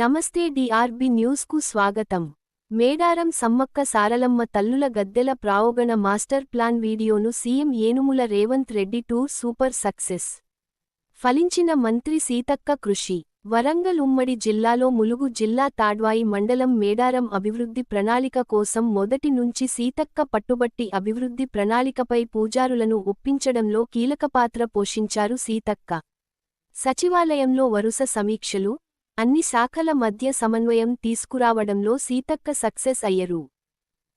నమస్తే డిఆర్బి న్యూస్కు స్వాగతం. మేడారం సమ్మక్క సారలమ్మ తల్లుల గద్దెల ప్రావగణ మాస్టర్ ప్లాన్ వీడియోను CM Enumula Revanth Reddy tour super success. ఫలించిన మంత్రి సీతక్క కృషి. వరంగల్ ఉమ్మడి జిల్లాలో ములుగు జిల్లా తాడ్వాయి మండలం మేడారం అభివృద్ధి ప్రణాళిక కోసం మొదటి నుంచి సీతక్క పట్టుబట్టి అభివృద్ధి ప్రణాళికపై పూజారులను ఒప్పించడంలో కీలకపాత్ర పోషించారు సీతక్క. సచివాలయంలో వరుస సమీక్షలు అన్ని శాఖల మధ్య సమన్వయం తీసుకురావడంలో సీతక్క సక్సెస్ అయ్యరు.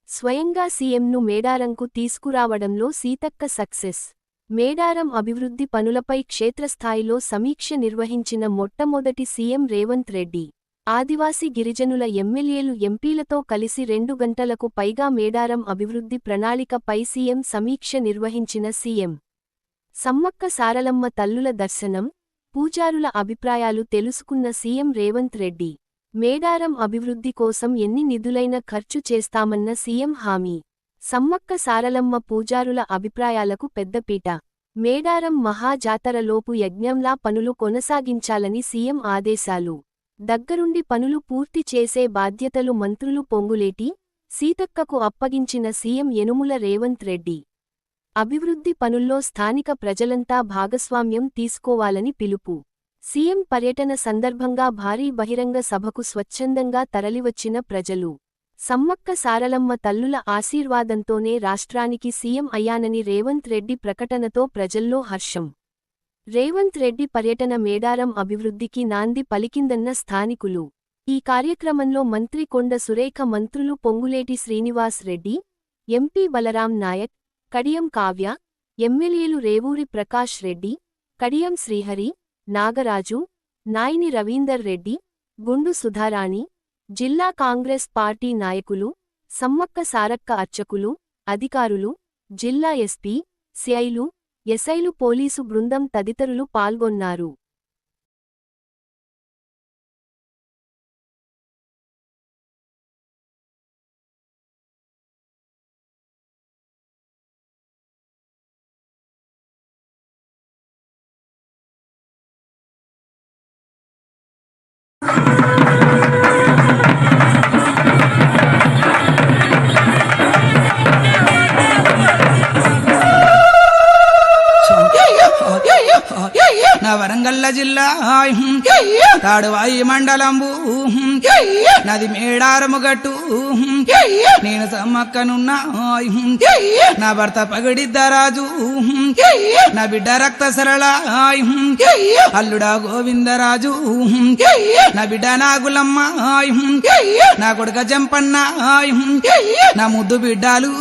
స్వయంగా సీఎంను మేడారంకు తీసుకురావడంలో సీతక్క సక్సెస్. మేడారం అభివృద్ధి పనులపై క్షేత్రస్థాయిలో సమీక్ష నిర్వహించిన మొట్టమొదటి సీఎం రేవంత్ రెడ్డి ఆదివాసీ గిరిజనుల ఎమ్మెల్యేలు ఎంపీలతో కలిసి రెండు గంటలకు పైగా మేడారం అభివృద్ధి ప్రణాళికపై సీఎం సమీక్ష నిర్వహించిన సీఎం. సమ్మక్క సారలమ్మ తల్లుల దర్శనం పూజారుల అభిప్రాయాలు తెలుసుకున్న సీఎం రేవంత్ రెడ్డి మేడారం అభివృద్ధి కోసం ఎన్ని నిధులైన ఖర్చు చేస్తామన్న సీఎం హామీ. సమ్మక్క సారలమ్మ పూజారుల అభిప్రాయాలకు పెద్దపీట. మేడారం మహాజాతరలోపు యజ్ఞంలా పనులు కొనసాగించాలని సీఎం ఆదేశాలు. దగ్గరుండి పనులు పూర్తి చేసే బాధ్యతలు మంత్రులు పొంగులేటి సీతక్కకు అప్పగించిన సీఎం యనుముల రేవంత్ రెడ్డి. అభివృద్ధి పనుల్లో స్థానిక ప్రజలంతా భాగస్వామ్యం తీసుకోవాలని పిలుపు. సీఎం పర్యటన సందర్భంగా భారీ బహిరంగ సభకు స్వచ్ఛందంగా తరలివచ్చిన ప్రజలు. సమ్మక్క సారలమ్మ తల్లుల ఆశీర్వాదంతోనే రాష్ట్రానికి సీఎం అయ్యానని రేవంత్ రెడ్డి ప్రకటనతో ప్రజల్లో హర్షం. రేవంత్ రెడ్డి పర్యటన మేడారం అభివృద్ధికి నాంది పలికిందన్న స్థానికులు. ఈ కార్యక్రమంలో మంత్రి కొండ సురేఖ మంత్రులు పొంగులేటి శ్రీనివాస్ రెడ్డి ఎంపీ బలరాం నాయక్ కడియం కావ్య ఎమ్మెల్యేలు రేవూరి ప్రకాష్ రెడ్డి కడియం శ్రీహరి నాగరాజు నాయిని రవీందర్ రెడ్డి గుండు సుధారాణి జిల్లా కాంగ్రెస్ పార్టీ నాయకులు సమ్మక్క సారక్క అర్చకులు అధికారులు జిల్లా ఎస్పీ సిఐలు ఎస్ఐలు పోలీసు బృందం తదితరులు పాల్గొన్నారు. వరంగల్ల జిల్లా తాడువాయి మండలంబు నది మేడారము గట్టు నేను సమ్మక్కనున్నా నా భర్త పగడిద్దరాజు నా బిడ్డ రక్త సరళ అల్లుడా గోవిందరాజు నా బిడ్డ నాగులమ్మ నా కొడుక జంపన్న నా ముద్దు బిడ్డాలు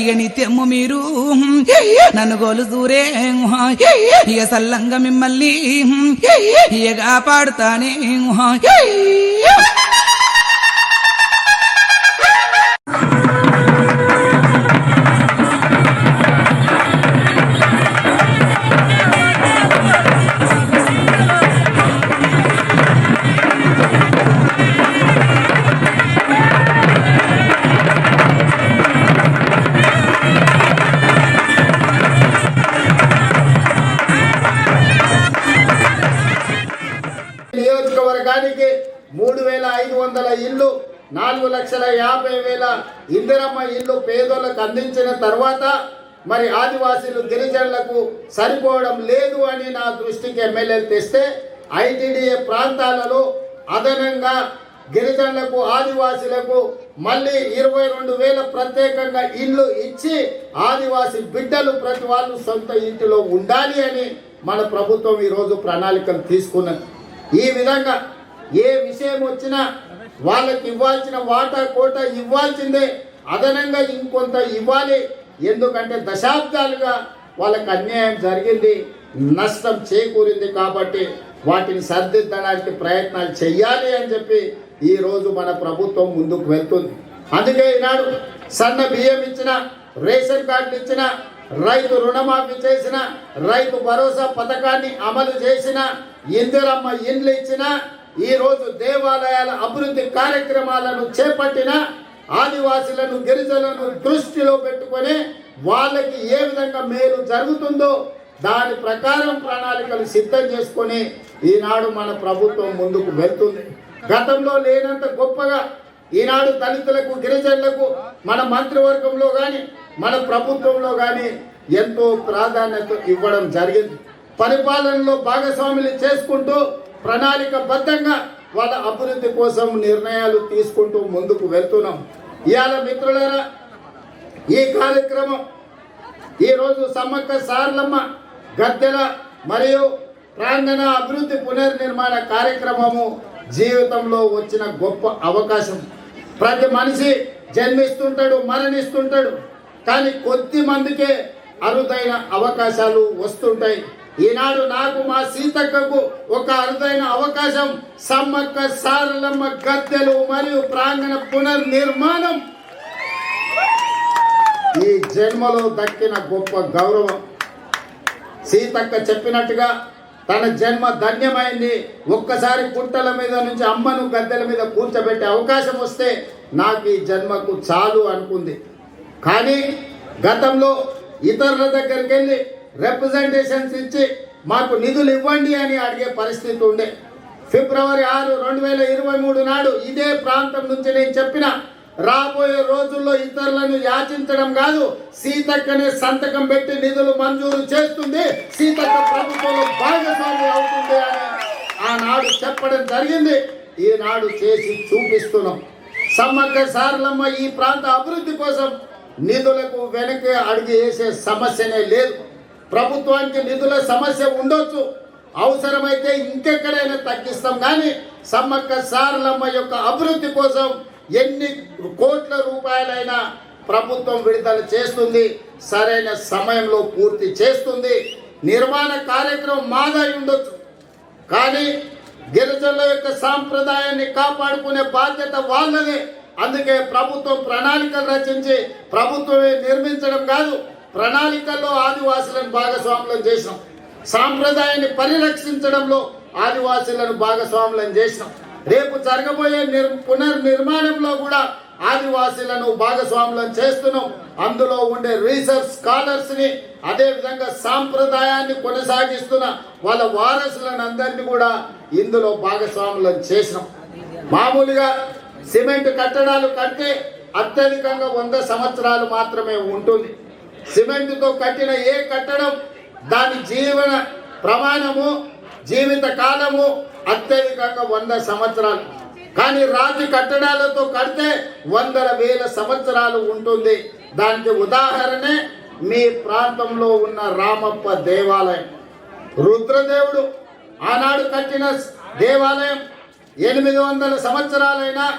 ఇక నిత్యము మీరు నన్ను గోలు దూరే ఇక సల్లంగా మిమ్మల్ని ఇక కాపాడుతానే నియోజకవర్గానికి మూడు వేల ఐదు వందల ఇల్లు నాలుగు లక్షల యాభై వేల ఇందిరమ్మ ఇల్లు పేదోళ్ళకు అందించిన తర్వాత మరి ఆదివాసీలు గిరిజనులకు సరిపోవడం లేదు అని నా దృష్టికి ఎమ్మెల్యేలు తెస్తే ఐటీడీఏ ప్రాంతాలలో అదనంగా గిరిజనులకు ఆదివాసులకు మళ్ళీ ఇరవై రెండు వేల ప్రత్యేకంగా ఇల్లు ఇచ్చి ఆదివాసీ బిడ్డలు ప్రతి వాళ్ళు సొంత ఇంటిలో ఉండాలి అని మన ప్రభుత్వం ఈరోజు ప్రణాళికలు తీసుకున్నది. ఈ విధంగా ఏ విషయం వచ్చినా వాళ్ళకి ఇవ్వాల్సిన వాటా కోట ఇవ్వాల్సిందే. అదనంగా ఇంకొంత ఇవ్వాలి. ఎందుకంటే దశాబ్దాలుగా వాళ్ళకి అన్యాయం జరిగింది నష్టం చేకూరింది కాబట్టి వాటిని సర్దిద్దడానికి ప్రయత్నాలు చేయాలి అని చెప్పి ఈరోజు మన ప్రభుత్వం ముందుకు వెళ్తుంది. అందుకే ఈనాడు సన్న బియ్యం ఇచ్చిన రేషన్ కార్డు ఇచ్చిన రైతు రుణమాఫీ చేసిన రైతు భరోసా పథకాన్ని అమలు చేసిన ఇందిరమ్మ ఇండ్లు ఇచ్చిన ఈరోజు దేవాలయాల అభివృద్ధి కార్యక్రమాలను చేపట్టిన ఆదివాసులను గిరిజనులను దృష్టిలో పెట్టుకొని వాళ్ళకి ఏ విధంగా మేలు జరుగుతుందో దాని ప్రకారం ప్రణాళికలు సిద్ధం చేసుకొని ఈనాడు మన ప్రభుత్వం ముందుకు వెళ్తుంది. గతంలో లేనంత గొప్పగా ఈనాడు దళితులకు గిరిజనులకు మన మంత్రివర్గంలో కానీ మన ప్రభుత్వంలో కానీ ఎంతో ప్రాధాన్యత ఇవ్వడం జరిగింది. పరిపాలనలో భాగస్వాములు చేసుకుంటూ ప్రణాళికబద్ధంగా వాళ్ళ అభివృద్ధి కోసం నిర్ణయాలు తీసుకుంటూ ముందుకు వెళ్తున్నాం. ఇవాళ మిత్రులారా ఈ కార్యక్రమం ఈరోజు సమ్మక్క సార్లమ్మ గద్దెల మరియు ప్రాంగణ అభివృద్ధి పునర్నిర్మాణ కార్యక్రమము జీవితంలో వచ్చిన గొప్ప అవకాశం. ప్రతి మనిషి జన్మిస్తుంటాడు మరణిస్తుంటాడు. కానీ కొద్ది మందికే అరుదైన అవకాశాలు వస్తుంటాయి. ఈనాడు నాకు మా సీతక్కకు ఒక అరుదైన అవకాశం సమ్మక్క సారలమ్మ గద్దెలు మరియు ప్రాంగణ పునర్నిర్మాణం. ఈ జన్మలో దక్కిన గొప్ప గౌరవం. సీతక్క చెప్పినట్టుగా తన జన్మ ధన్యమైంది. ఒక్కసారి పుట్టల మీద నుంచి అమ్మను గద్దెల మీద కూర్చోబెట్టే అవకాశం వస్తే నాకు ఈ జన్మకు చాలు అనుకుంది. కానీ గతంలో ఇతరుల దగ్గరికి వెళ్ళి రిప్రజెంటేషన్స్ ఇచ్చి మాకు నిధులు ఇవ్వండి అని అడిగే పరిస్థితి ఉండే. ఫిబ్రవరి ఆరు రెండు వేల ఇరవై మూడు నాడు ఇదే ప్రాంతం నుంచి నేను చెప్పిన రాబోయే రోజుల్లో ఇతరులను యాచించడం కాదు సీతక్కనే సంతకం పెట్టి నిధులు మంజూరు చేస్తుంది సీతక్క ప్రభుత్వంలో భాగస్వామి అవుతుంది అని ఆనాడు చెప్పడం జరిగింది. ఈనాడు చేసి చూపిస్తున్నాం. సమ్మక్క సారలమ్మ ఈ ప్రాంత అభివృద్ధి కోసం నిధులకు వెనక్కి అడిగి వేసే సమస్యనే లేదు. ప్రభుత్వానికి నిధుల సమస్య ఉండొచ్చు. అవసరమైతే ఇంకెక్కడైనా తగ్గిస్తాం. కానీ సమ్మక్క సారలమ్మ యొక్క అభివృద్ధి కోసం ఎన్ని కోట్ల రూపాయలైనా ప్రభుత్వం విడుదల చేస్తుంది. సరైన సమయంలో పూర్తి చేస్తుంది. నిర్మాణ కార్యక్రమం మాదై ఉండొచ్చు. కానీ గిరిజనుల యొక్క సాంప్రదాయాన్ని కాపాడుకునే బాధ్యత వాళ్ళదే. అందుకే ప్రభుత్వం ప్రణాళికలు రచించి ప్రభుత్వమే నిర్మించడం కాదు. ప్రణాళికల్లో ఆదివాసులను భాగస్వాములను చేసినాం. సాంప్రదాయాన్ని పరిరక్షించడంలో ఆదివాసులను భాగస్వాములను చేసినాం. రేపు జరగబోయే నిర్ పునర్నిర్మాణంలో కూడా ఆదివాసీలను భాగస్వాములను చేస్తున్నాం. అందులో ఉండే రీసెర్చ్ స్కాలర్స్ని అదే విధంగా సాంప్రదాయాన్ని కొనసాగిస్తున్న వాళ్ళ వారసులను అందరినీ కూడా ఇందులో భాగస్వాములను చేసినాం. మామూలుగా సిమెంట్ కట్టడాలు కంటే అత్యధికంగా వంద సంవత్సరాలు మాత్రమే ఉంటుంది. సిమెంట్తో కట్టిన ఏ కట్టడం దాని జీవన ప్రమాణము జీవిత కాలము అత్యధికంగా వంద సంవత్సరాలు. కానీ రాతి కట్టడాలతో కడితే వందల వేల సంవత్సరాలు ఉంటుంది. దానికి ఉదాహరణే మీ ప్రాంతంలో ఉన్న రామప్ప దేవాలయం. రుద్రదేవుడు ఆనాడు కట్టిన దేవాలయం ఎనిమిది వందల సంవత్సరాలైన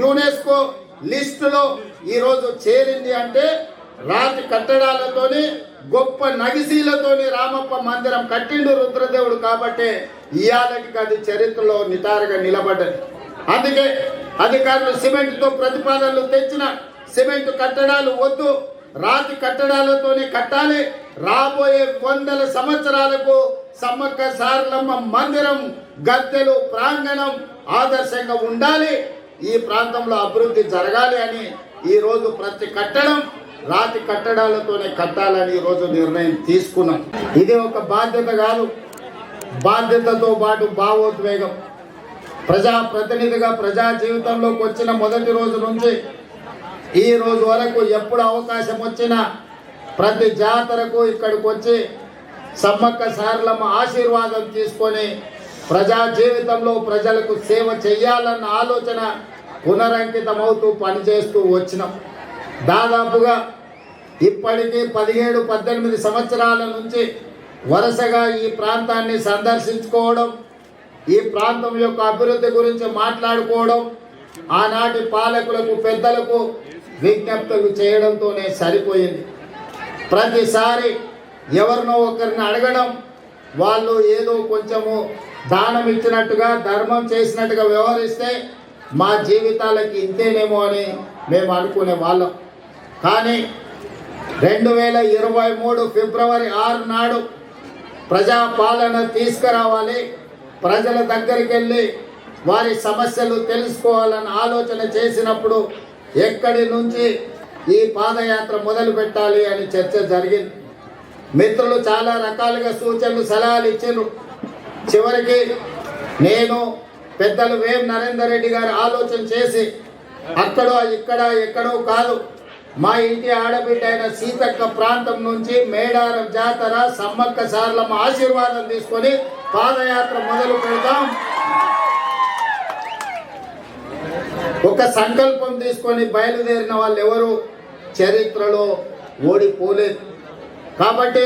యునెస్కో లిస్టులో ఈరోజు చేరింది అంటే రాతి కట్టడాలతోని గొప్ప నగిసీలతోని రామప్ప మందిరం కట్టిండు రుద్రదేవుడు కాబట్టి ఇయాలకి అది చరిత్రలో నిటారుగా నిలబడ్డది. అందుకే అధికారులు సిమెంట్తో ప్రతిపాదనలు తెచ్చిన సిమెంట్ కట్టడాలు వద్దు. రాతి కట్టడాలతోనే కట్టాలి. రాబోయే వందల సంవత్సరాలకు సమ్మక్క సారలమ్మ మందిరం గద్దెలు ప్రాంగణం ఆదర్శంగా ఉండాలి. ఈ ప్రాంతంలో అభివృద్ధి జరగాలి అని ఈ రోజు ప్రతి కట్టడం రాతి కట్టడాలతోనే కట్టాలని ఈ రోజు నిర్ణయం తీసుకున్నాం. ఇది ఒక బాధ్యత కాదు. బాధ్యతతో పాటు భావోద్వేగం. ప్రజా ప్రతినిధిగా ప్రజా జీవితంలోకి వచ్చిన మొదటి రోజు నుంచి ఈ రోజు వరకు ఎప్పుడు అవకాశం వచ్చినా ప్రతి జాతరకు ఇక్కడికి వచ్చి సమ్మక్క సారలమ్మ ఆశీర్వాదం తీసుకొని ప్రజా జీవితంలో ప్రజలకు సేవ చేయాలన్న ఆలోచన పునరంకితమవుతూ పనిచేస్తూ వచ్చినాం. దాదాపుగా ఇప్పటికీ పదిహేడు పద్దెనిమిది సంవత్సరాల నుంచి వరుసగా ఈ ప్రాంతాన్ని సందర్శించుకోవడం ఈ ప్రాంతం యొక్క అభివృద్ధి గురించి మాట్లాడుకోవడం ఆనాటి పాలకులకు పెద్దలకు విజ్ఞప్తులు చేయడంతోనే సరిపోయింది. ప్రతిసారి ఎవరినో ఒకరిని అడగడం వాళ్ళు ఏదో కొంచెము దానం ఇచ్చినట్టుగా ధర్మం చేసినట్టుగా వ్యవహరిస్తే మా జీవితాలకి ఇంతేనేమో అని మేము అనుకునే వాళ్ళం. కానీ రెండు వేల ఇరవై మూడు ఫిబ్రవరి ఆరు నాడు ప్రజాపాలన తీసుకురావాలి ప్రజల దగ్గరికి వెళ్ళి వారి సమస్యలు తెలుసుకోవాలని ఆలోచన చేసినప్పుడు ఎక్కడి నుంచి ఈ పాదయాత్ర మొదలు పెట్టాలి అని చర్చ జరిగింది. మిత్రులు చాలా రకాలుగా సూచనలు సలహాలు ఇచ్చారు చివరికి నేను పెద్దలు వేం నరేందర్ రెడ్డి గారు ఆలోచన చేసి అక్కడో ఇక్కడ ఎక్కడో కాదు మా ఇంటి ఆడబిడ్డ అయిన సీతక్క ప్రాంతం నుంచి మేడారం జాతర సమ్మక్క సార్లమ్మ ఆశీర్వాదం తీసుకొని పాదయాత్ర మొదలు పెడతాం ఒక సంకల్పం తీసుకొని బయలుదేరిన వాళ్ళు ఎవరు చరిత్రలో ఓడిపోలేదు. కాబట్టి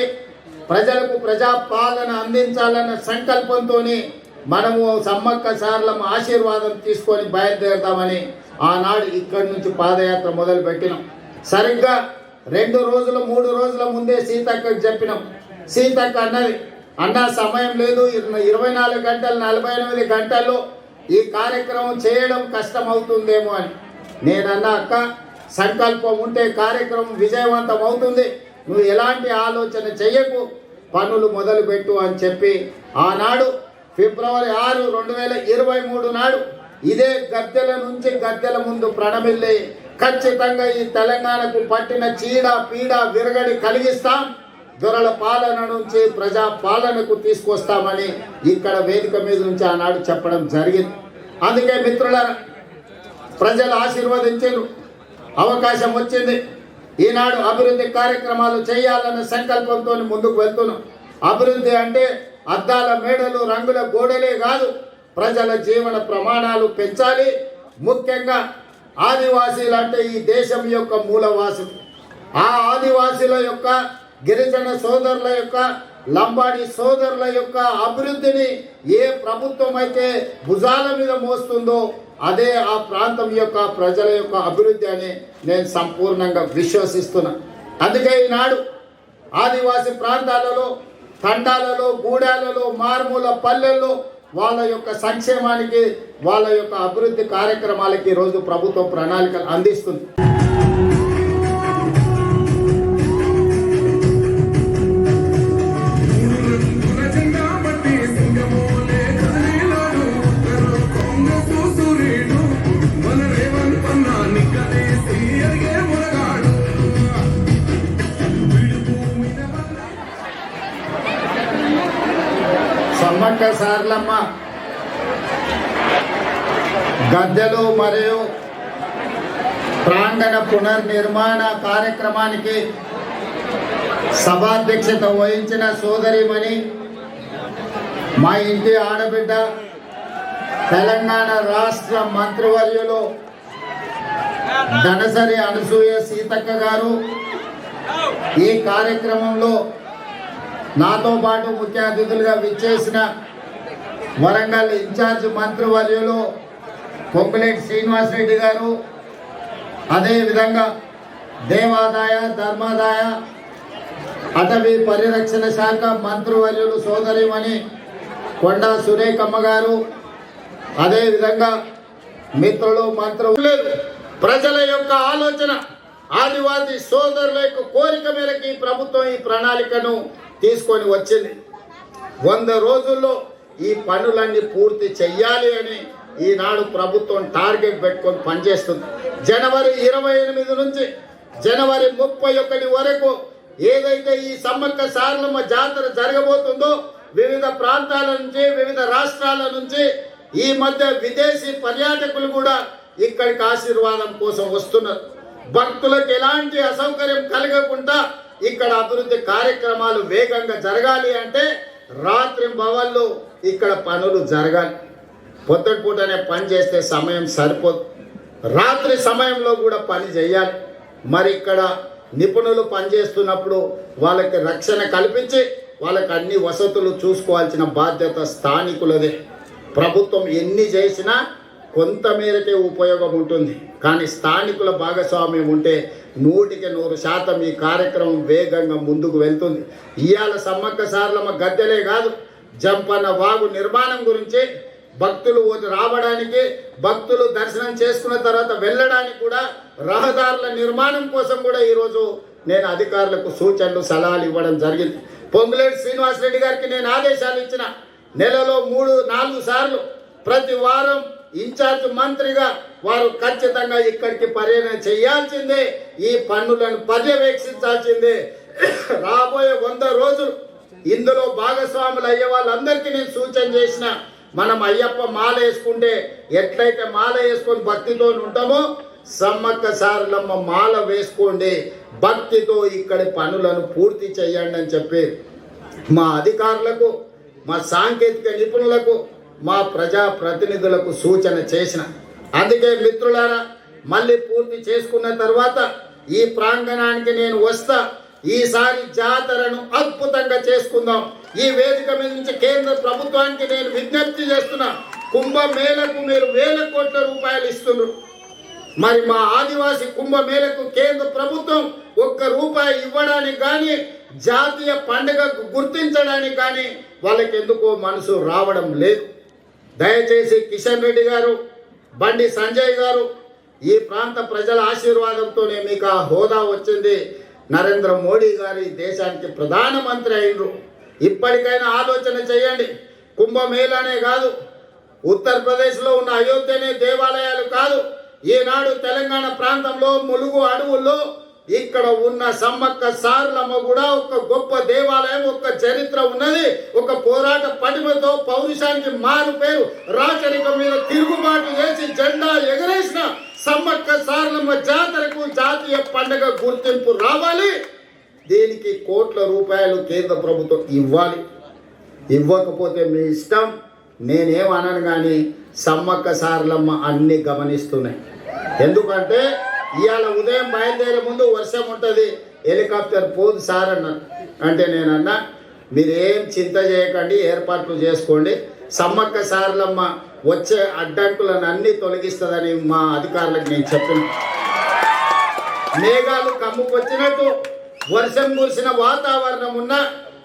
ప్రజలకు ప్రజాపాలన అందించాలన్న సంకల్పంతో మనము సమ్మక్క సార్లమ్మ ఆశీర్వాదం తీసుకొని బయలుదేరుతామని ఆనాడు ఇక్కడి నుంచి పాదయాత్ర మొదలు పెట్టినాం సరిగ్గా రెండు రోజుల మూడు రోజుల ముందే సీతక్కకు చెప్పినాం. సీతక్క అన్నది అన్న సమయం లేదు. ఇరవై నాలుగు గంటలు నలభై ఎనిమిది గంటల్లో ఈ కార్యక్రమం చేయడం కష్టం అవుతుందేమో అని. నేనన్నా అక్క సంకల్పం ఉంటే కార్యక్రమం విజయవంతం అవుతుంది. నువ్వు ఎలాంటి ఆలోచన చెయ్యకు. పనులు మొదలుపెట్టు అని చెప్పి ఆనాడు ఫిబ్రవరి ఆరు రెండు వేల ఇరవై మూడు నాడు ఇదే గద్దెల నుంచి గద్దెల ముందు ప్రణమిల్లే ఖచ్చితంగా ఈ తెలంగాణకు పట్టిన చీడ పీడ విరగడి కలిగిస్తాం. దొరల పాలన నుంచి ప్రజా పాలనకు తీసుకొస్తామని ఇక్కడ వేదిక మీద నుంచి ఆనాడు చెప్పడం జరిగింది. అందుకే మిత్రుల ప్రజలు ఆశీర్వదించారు. అవకాశం వచ్చింది. ఈనాడు అభివృద్ధి కార్యక్రమాలు చేయాలన్న సంకల్పంతో ముందుకు వెళ్తున్నాం. అభివృద్ధి అంటే అద్దాల మేడలు రంగుల గోడలే కాదు ప్రజల జీవన ప్రమాణాలు పెంచాలి. ముఖ్యంగా ఆదివాసీలు అంటే ఈ దేశం యొక్క మూలవాసులు. ఆ ఆదివాసీల యొక్క గిరిజన సోదరుల యొక్క లంబాడి సోదరుల యొక్క అభివృద్ధిని ఏ ప్రభుత్వం అయితే భుజాల మీద మోస్తుందో అదే ఆ ప్రాంతం యొక్క ప్రజల యొక్క అభివృద్ధి అని నేను సంపూర్ణంగా విశ్వసిస్తున్నా. అందుకే ఈనాడు ఆదివాసి ప్రాంతాలలో తండాలలో గూడాలలో మారుమూల పల్లెల్లో వాళ్ళ యొక్క సంక్షేమానికి వాళ్ళ యొక్క అభివృద్ధి కార్యక్రమాలకి ఈరోజు ప్రభుత్వం ప్రణాళికలు అందిస్తుంది. గద్దెలు మరియు ప్రాంగణ పునర్నిర్మాణ కార్యక్రమానికి సభాధ్యక్షత వహించిన సోదరిమణి మా ఇంటి ఆడబిడ్డ తెలంగాణ రాష్ట్ర మంత్రివర్యులు ధనసరి అనసూయ సీతక్క గారు. ఈ కార్యక్రమంలో నాతో పాటు ముఖ్య అతిథులుగా విచ్చేసిన వరంగల్ ఇన్ఛార్జ్ మంత్రివర్యులు పొంగులేటి శ్రీనివాసరెడ్డి గారు అదేవిధంగా దేవాదాయ ధర్మాదాయ అటవీ పరిరక్షణ శాఖ మంత్రివర్యులు సోదరిమణి కొండా సురేఖమ్మ గారు అదేవిధంగా మిత్రులు మంత్రులు ప్రజల యొక్క ఆలోచన ఆదివాసీ సోదరుల యొక్క కోరిక మేరకు ఈ ప్రభుత్వం ఈ ప్రణాళికను తీసుకొని వచ్చింది. వంద రోజుల్లో ఈ పనులన్నీ పూర్తి చెయ్యాలి అని ఈనాడు ప్రభుత్వం టార్గెట్ పెట్టుకొని పనిచేస్తుంది. జనవరి ఇరవై ఎనిమిది నుంచి జనవరి ముప్పై ఒకటి వరకు ఏదైతే ఈ సమ్మక్క సారలమ్మ జాతర జరగబోతుందో వివిధ ప్రాంతాల నుంచి వివిధ రాష్ట్రాల నుంచి ఈ మధ్య విదేశీ పర్యాటకులు కూడా ఇక్కడికి ఆశీర్వాదం కోసం వస్తున్నారు. భక్తులకు ఎలాంటి అసౌకర్యం కలగకుండా ఇక్కడ అభివృద్ధి కార్యక్రమాలు వేగంగా జరగాలి అంటే రాత్రి భవన్లు ఇక్కడ పనులు జరగాలి. పొద్దుటిపూటనే పని చేస్తే సమయం సరిపోదు రాత్రి సమయంలో కూడా పని చేయాలి. మరి ఇక్కడ నిపుణులు పనిచేస్తున్నప్పుడు వాళ్ళకి రక్షణ కల్పించి వాళ్ళకి అన్ని వసతులు చూసుకోవాల్సిన బాధ్యత స్థానికులదే. ప్రభుత్వం ఎన్ని చేసినా కొంత మేరకే ఉపయోగం ఉంటుంది. కానీ స్థానికుల భాగస్వామ్యం ఉంటే నూటికి నూరు శాతం ఈ కార్యక్రమం వేగంగా ముందుకు వెళ్తుంది. ఇవాళ సమ్మక్క సార్లమ్మ గద్దెలే కాదు జంపన్న వాగు నిర్మాణం గురించి భక్తులు రావడానికి భక్తులు దర్శనం చేసుకున్న తర్వాత వెళ్ళడానికి కూడా రహదారుల నిర్మాణం కోసం కూడా ఈరోజు నేను అధికారులకు సూచనలు సలహాలు ఇవ్వడం జరిగింది. పొంగులేటి శ్రీనివాసరెడ్డి గారికి నేను ఆదేశాలు ఇచ్చిన నెలలో మూడు నాలుగు సార్లు ప్రతి వారం ఇన్ఛార్జ్ మంత్రిగా వారు ఖచ్చితంగా ఇక్కడికి పర్యటన చేయాల్సిందే ఈ పన్నులను పర్యవేక్షించాల్సిందే. రాబోయే వంద రోజులు ఇందులో భాగస్వాములు అయ్యే వాళ్ళందరికీ నేను సూచన చేసిన మనం అయ్యప్ప మాల వేసుకుంటే ఎట్లయితే మాల వేసుకొని భక్తితో ఉంటామో సమ్మక్క సారలమ్మ మాల వేసుకోండి. భక్తితో ఇక్కడి పనులను పూర్తి చేయండి అని చెప్పి మా అధికారులకు మా సాంకేతిక నిపుణులకు మా ప్రజా ప్రతినిధులకు సూచన చేసిన. అందుకే మిత్రులారా మళ్ళీ పూర్తి చేసుకున్న తర్వాత ఈ ప్రాంగణానికి నేను వస్తా. ఈసారి జాతరను అద్భుతంగా చేసుకుందాం. ఈ వేదిక మీద నుంచి కేంద్ర ప్రభుత్వానికి నేను విజ్ఞప్తి చేస్తున్నా కుంభమేళకు మీరు వేల కోట్ల రూపాయలు ఇస్తున్నారు. మరి మా ఆదివాసి కుంభమేళకు కేంద్ర ప్రభుత్వం ఒక్క రూపాయి ఇవ్వడానికి కానీ జాతీయ పండుగకు గుర్తించడానికి కానీ వాళ్ళకి ఎందుకో మనసు రావడం లేదు. దయచేసి కిషన్ రెడ్డి గారు బండి సంజయ్ గారు ఈ ప్రాంత ప్రజల ఆశీర్వాదంతోనే మీకు ఆ హోదా వచ్చింది. నరేంద్ర మోడీ గారి దేశానికి ప్రధానమంత్రి అయినరు. ఇప్పటికైనా ఆలోచన చేయండి. కుంభమేళనే కాదు. ఉత్తరప్రదేశ్లో ఉన్న అయోధ్యనే దేవాలయాలు కాదు. ఈనాడు తెలంగాణ ప్రాంతంలో ములుగు అడవుల్లో ఇక్కడ ఉన్న సమ్మక్క సారులమ్మ కూడా ఒక గొప్ప దేవాలయం ఒక చరిత్ర ఉన్నది. ఒక పోరాట పటిమతో పౌరుషానికి మారు పేరు రాచరిక మీద తిరుగుబాటు చేసి జెండా ఎగరేసిన సమ్మక్క సారలమ్మ జాతరకు జాతీయ పండుగ గుర్తింపు రావాలి. దీనికి కోట్ల రూపాయలు కేంద్ర ప్రభుత్వం ఇవ్వాలి? ఇవ్వకపోతే మీ ఇష్టం. నేనేం అనను కానీ సమ్మక్క సారలమ్మ అన్ని గమనిస్తున్నాయి. ఎందుకంటే ఇవాళ ఉదయం బయలుదేరే ముందు వర్షం ఉంటుంది. హెలికాప్టర్ పోదు సార్ అన్నారు అంటే నేను అన్నా మీరేం చింత చేయకండి ఏర్పాట్లు చేసుకోండి. సమ్మక్క సారలమ్మ వచ్చే అడ్డంకులను అన్ని తొలగిస్తుందని మా అధికారులకు నేను చెప్పిన మేఘాలు కమ్ముకొచ్చినట్టు వర్షం కురిసిన వాతావరణం ఉన్న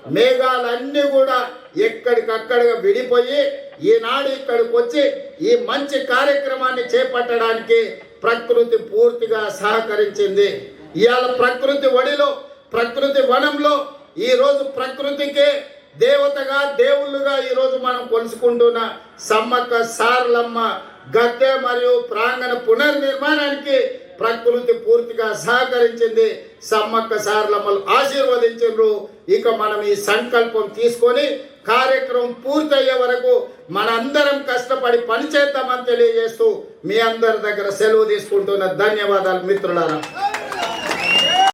మేఘాలన్నీ కూడా ఎక్కడికక్కడిగా విడిపోయి ఈనాడు ఇక్కడికి వచ్చి ఈ మంచి కార్యక్రమాన్ని చేపట్టడానికి ప్రకృతి పూర్తిగా సహకరించింది. ఇవాళ ప్రకృతి ఒడిలో ప్రకృతి వనంలో ఈరోజు ప్రకృతికి దేవతగా దేవుళ్ళుగా ఈ రోజు మనం కొలుసుకుంటున్న సమ్మక్క సారలమ్మ గద్దె మరియు ప్రాంగణ పునర్నిర్మాణానికి ప్రకృతి పూర్తిగా సహకరించింది. సమ్మక్క సారలమ్మలు ఆశీర్వదించారు ఇక మనం ఈ సంకల్పం తీసుకొని కార్యక్రమం పూర్తయ్యే వరకు మనందరం కష్టపడి పనిచేద్దామని తెలియజేస్తూ మీ అందరి దగ్గర సెలవు తీసుకుంటున్న ధన్యవాదాలు మిత్రులారా.